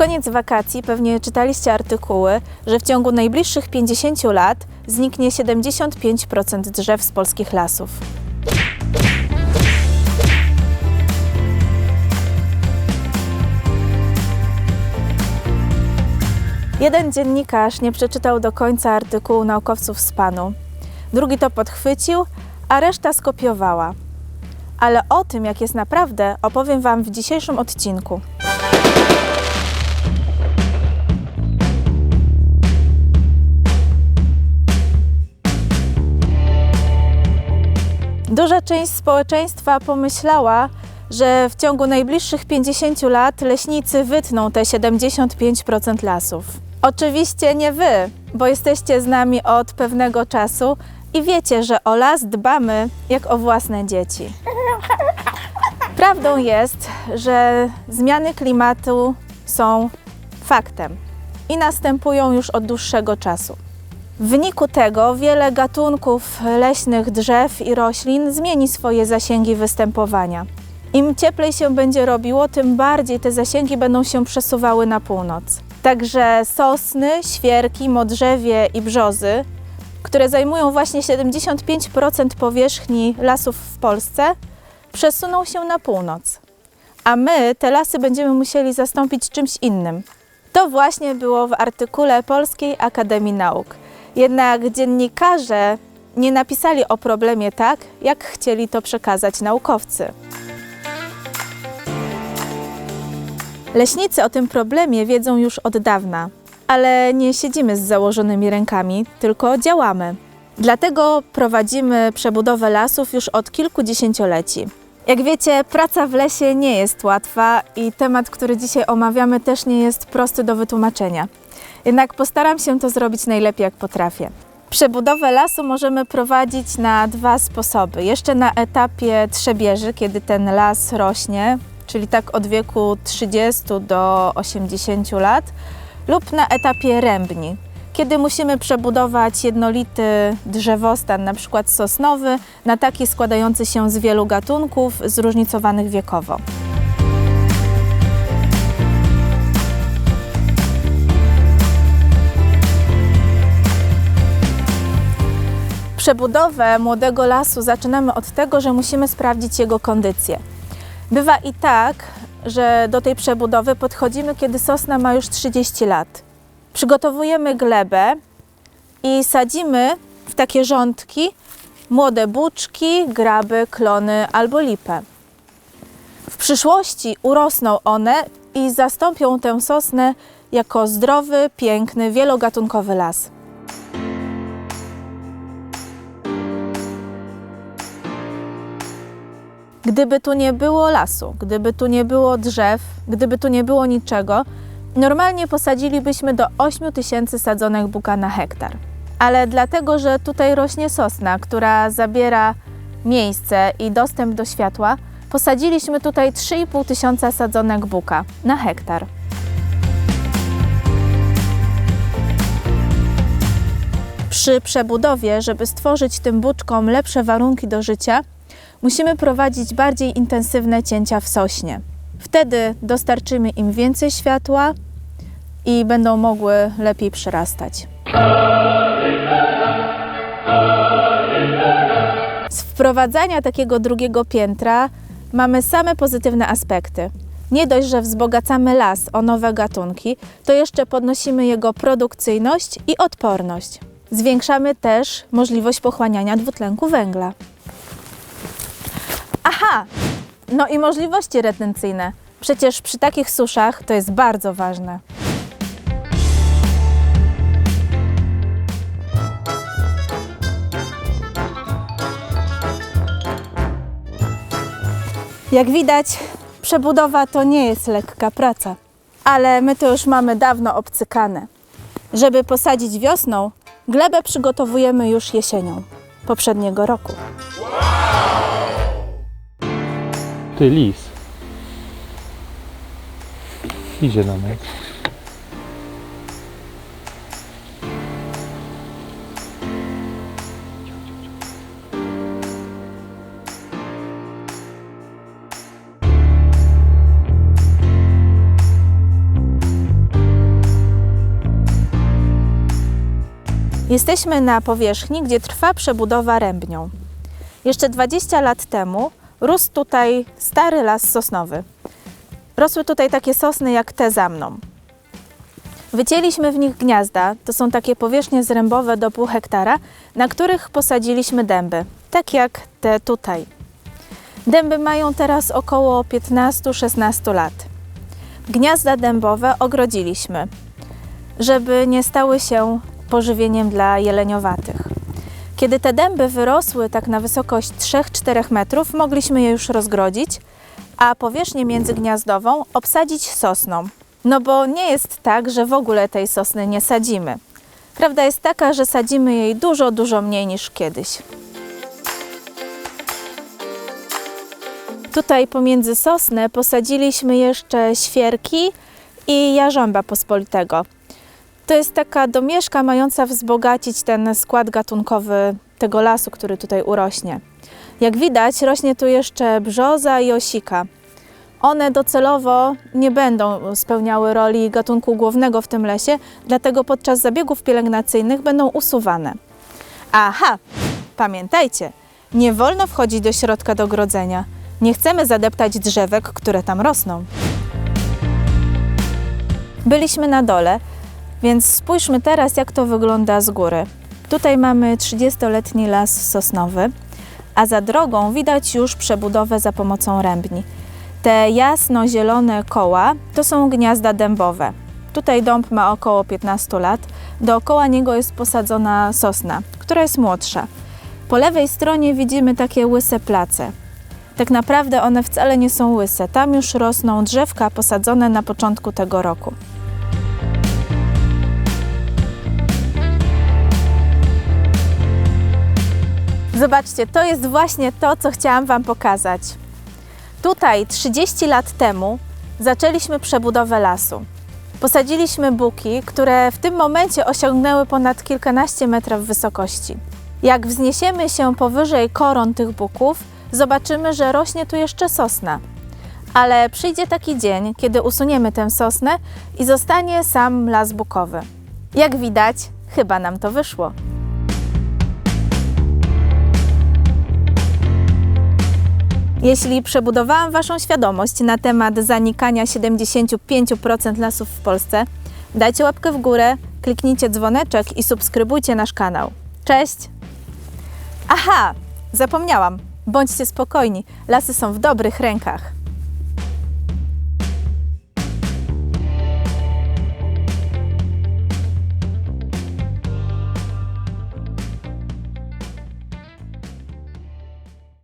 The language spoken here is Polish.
koniec wakacji pewnie czytaliście artykuły, że w ciągu najbliższych 50 lat zniknie 75% drzew z polskich lasów. Jeden dziennikarz nie przeczytał do końca artykułu naukowców z PANU, drugi to podchwycił, a reszta skopiowała. Ale o tym, jak jest naprawdę, opowiem Wam w dzisiejszym odcinku. Duża część społeczeństwa pomyślała, że w ciągu najbliższych 50 lat leśnicy wytną te 75% lasów. Oczywiście nie wy, bo jesteście z nami od pewnego czasu i wiecie, że o las dbamy jak o własne dzieci. Prawdą jest, że zmiany klimatu są faktem i następują już od dłuższego czasu. W wyniku tego wiele gatunków leśnych drzew i roślin zmieni swoje zasięgi występowania. Im cieplej się będzie robiło, tym bardziej te zasięgi będą się przesuwały na północ. Także sosny, świerki, modrzewie i brzozy, które zajmują właśnie 75% powierzchni lasów w Polsce, przesuną się na północ. A my te lasy będziemy musieli zastąpić czymś innym. To właśnie było w artykule Polskiej Akademii Nauk. Jednak dziennikarze nie napisali o problemie tak, jak chcieli to przekazać naukowcy. Leśnicy o tym problemie wiedzą już od dawna, ale nie siedzimy z założonymi rękami, tylko działamy. Dlatego prowadzimy przebudowę lasów już od kilku dziesięcioleci. Jak wiecie, praca w lesie nie jest łatwa i temat, który dzisiaj omawiamy, też nie jest prosty do wytłumaczenia. Jednak postaram się to zrobić najlepiej, jak potrafię. Przebudowę lasu możemy prowadzić na dwa sposoby. Jeszcze na etapie trzebieży, kiedy ten las rośnie, czyli tak od wieku 30 do 80 lat, lub na etapie rębni, kiedy musimy przebudować jednolity drzewostan, na przykład sosnowy, na taki składający się z wielu gatunków, zróżnicowanych wiekowo. Przebudowę młodego lasu zaczynamy od tego, że musimy sprawdzić jego kondycję. Bywa i tak, że do tej przebudowy podchodzimy, kiedy sosna ma już 30 lat. Przygotowujemy glebę i sadzimy w takie rządki młode buczki, graby, klony albo lipę. W przyszłości urosną one i zastąpią tę sosnę jako zdrowy, piękny, wielogatunkowy las. Gdyby tu nie było lasu, gdyby tu nie było drzew, gdyby tu nie było niczego, normalnie posadzilibyśmy do 8 tysięcy sadzonek buka na hektar. Ale dlatego, że tutaj rośnie sosna, która zabiera miejsce i dostęp do światła, posadziliśmy tutaj 3,5 tysiąca sadzonek buka na hektar. Przy przebudowie, żeby stworzyć tym buczkom lepsze warunki do życia, musimy prowadzić bardziej intensywne cięcia w sośnie. Wtedy dostarczymy im więcej światła i będą mogły lepiej przyrastać. Z wprowadzania takiego drugiego piętra mamy same pozytywne aspekty. Nie dość, że wzbogacamy las o nowe gatunki, to jeszcze podnosimy jego produkcyjność i odporność. Zwiększamy też możliwość pochłaniania dwutlenku węgla. Aha, no i możliwości retencyjne. Przecież przy takich suszach to jest bardzo ważne. Jak widać, przebudowa to nie jest lekka praca, ale my to już mamy dawno obcykane. Żeby posadzić wiosną, glebę przygotowujemy już jesienią poprzedniego roku ty lis. Idzie na mnie. Jesteśmy na powierzchni, gdzie trwa przebudowa rębnią. Jeszcze 20 lat temu rósł tutaj stary las sosnowy. Rosły tutaj takie sosny jak te za mną. Wycięliśmy w nich gniazda, to są takie powierzchnie zrębowe do pół hektara, na których posadziliśmy dęby, tak jak te tutaj. Dęby mają teraz około 15-16 lat. Gniazda dębowe ogrodziliśmy, żeby nie stały się pożywieniem dla jeleniowatych. Kiedy te dęby wyrosły tak na wysokość 3-4 metrów, mogliśmy je już rozgrodzić, a powierzchnię międzygniazdową obsadzić sosną. No bo nie jest tak, że w ogóle tej sosny nie sadzimy. Prawda jest taka, że sadzimy jej dużo, dużo mniej niż kiedyś. Tutaj pomiędzy sosnę posadziliśmy jeszcze świerki i jarząba pospolitego. To jest taka domieszka mająca wzbogacić ten skład gatunkowy tego lasu, który tutaj urośnie. Jak widać, rośnie tu jeszcze brzoza i osika. One docelowo nie będą spełniały roli gatunku głównego w tym lesie, dlatego podczas zabiegów pielęgnacyjnych będą usuwane. Aha, pamiętajcie, nie wolno wchodzić do środka do grodzenia. Nie chcemy zadeptać drzewek, które tam rosną. Byliśmy na dole, więc spójrzmy teraz, jak to wygląda z góry. Tutaj mamy 30-letni las sosnowy, a za drogą widać już przebudowę za pomocą rębni. Te jasno-zielone koła to są gniazda dębowe. Tutaj dąb ma około 15 lat. Dookoła niego jest posadzona sosna, która jest młodsza. Po lewej stronie widzimy takie łyse place. Tak naprawdę one wcale nie są łyse. Tam już rosną drzewka posadzone na początku tego roku. Zobaczcie, to jest właśnie to, co chciałam Wam pokazać. Tutaj 30 lat temu zaczęliśmy przebudowę lasu. Posadziliśmy buki, które w tym momencie osiągnęły ponad kilkanaście metrów wysokości. Jak wzniesiemy się powyżej koron tych buków, zobaczymy, że rośnie tu jeszcze sosna. Ale przyjdzie taki dzień, kiedy usuniemy tę sosnę i zostanie sam las bukowy. Jak widać, chyba nam to wyszło. Jeśli przebudowałam Waszą świadomość na temat zanikania 75% lasów w Polsce, dajcie łapkę w górę, kliknijcie dzwoneczek i subskrybujcie nasz kanał. Cześć! Aha, zapomniałam. Bądźcie spokojni, lasy są w dobrych rękach.